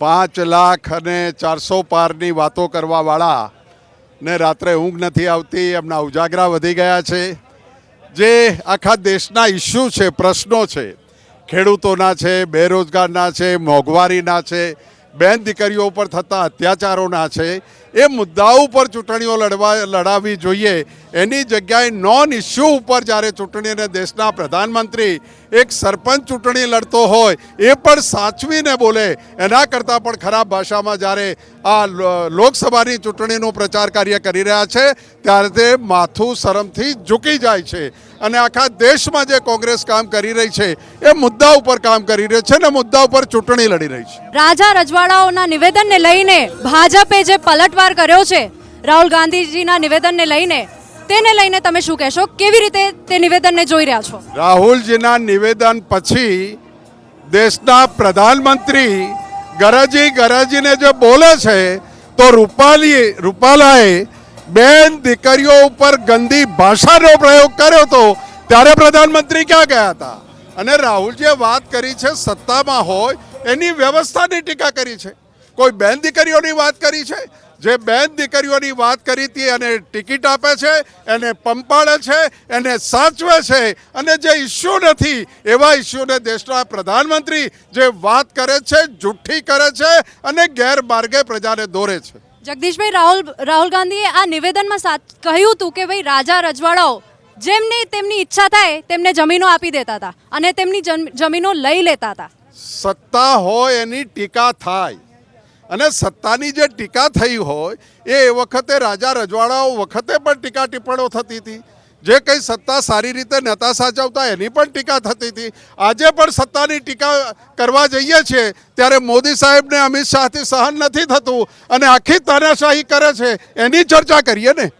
પાંચ લાખ અને ચારસો પારની વાતો કરવાવાળા ને રાત્રે ઊંઘ નથી આવતી, એમના ઉજાગરા વધી ગયા છે. જે આખા દેશના ઇસ્યુ છે, પ્રશ્નો છે, ખેડૂતોના છે, બેરોજગારના છે, મોંઘવારીના છે, બેન દીકરીઓ ઉપર થતા અત્યાચારોના છે, એ મુદ્દાઓ ઉપર ચૂંટણીઓ લડવા, લડાવવી જોઈએ. એની જગ્યાએ નોન ઇસ્યુ ઉપર જ્યારે ચૂંટણીને દેશના પ્રધાનમંત્રી એક સરપંચ ચૂંટણી લડતો હોય એ પણ સાચવીને બોલે, એના કરતાં પણ ખરાબ ભાષામાં જ્યારે આ લોકસભાની ચૂંટણીનું પ્રચાર કાર્ય કરી રહ્યા છે, ત્યારે તે માથું શરમથી ઝૂકી જાય છે. અને આખા દેશમાં જે કોંગ્રેસ કામ કરી રહી છે, એ મુદ્દા ઉપર કામ કરી રહી છે ને મુદ્દા ઉપર ચૂંટણી લડી રહી છે. રાજા રજવાડાઓના નિવેદનને લઈને ભાજપે જે પલટવાર કર્યો છે, રાહુલ ગાંધીજીના નિવેદનને લઈને તેને લઈને તમે શું કહેશો? કેવી રીતે તે નિવેદનને જોઈ રહ્યા છો? રાહુલજીના નિવેદન પછી દેશના પ્રધાનમંત્રી ગરજી ગરજીને જે બોલે છે, તો રૂપાલી રૂપાલાએ બેન દીકરીઓ ઉપર ગંદી ભાષાનો પ્રયોગ કર્યો તો ત્યારે પ્રધાનમંત્રી ક્યાં ગયા હતા? અને રાહુલજીએ વાત કરી છે, સત્તામાં હોય, એની વ્યવસ્થાની ટીકા કરી છે. કોઈ બેન દીકરીઓની વાત કરી છે? જે બેન દીકરીઓની વાત કરી હતી એને ટિકિટ આપે છે એને પંપાળે છે એને સાચવે છે. અને જે ઇસ્યુ નથી એવા ઇસ્યુને દેશના પ્રધાનમંત્રી જે વાત કરે છે જુઠ્ઠી કરે છે અને ગેરમાર્ગે પ્રજાને દોરે છે. જગદીશભાઈ રાહુલ રાહુલ ગાંધીએ આ નિવેદનમાં કહ્યું હતું કે ભાઈ રાજા રજવાડાઓ જેમને તેમની ઈચ્છા થાય તેમને જમીનો આપી દેતા હતા અને તેમની જમીનો લઈ લેતા હતા. સત્તા હોય એની ટીકા થાય. અને સત્તાની જે ટીકા થઈ હોય, એ વખતે રાજા રજવાડાઓ વખતે પણ ટીકા ટિપ્પણો થતી હતી. જે કંઈ સત્તા સારી રીતે નહોતા સાચવતા એની પણ ટીકા થતી હતી. આજે પણ સત્તાની ટીકા કરવા જઈએ છીએ, ત્યારે મોદી સાહેબને અમિત શાહથી સહન નથી થતું અને આખી તાનાશાહી કરે છે. એની ચર્ચા કરીએ ને.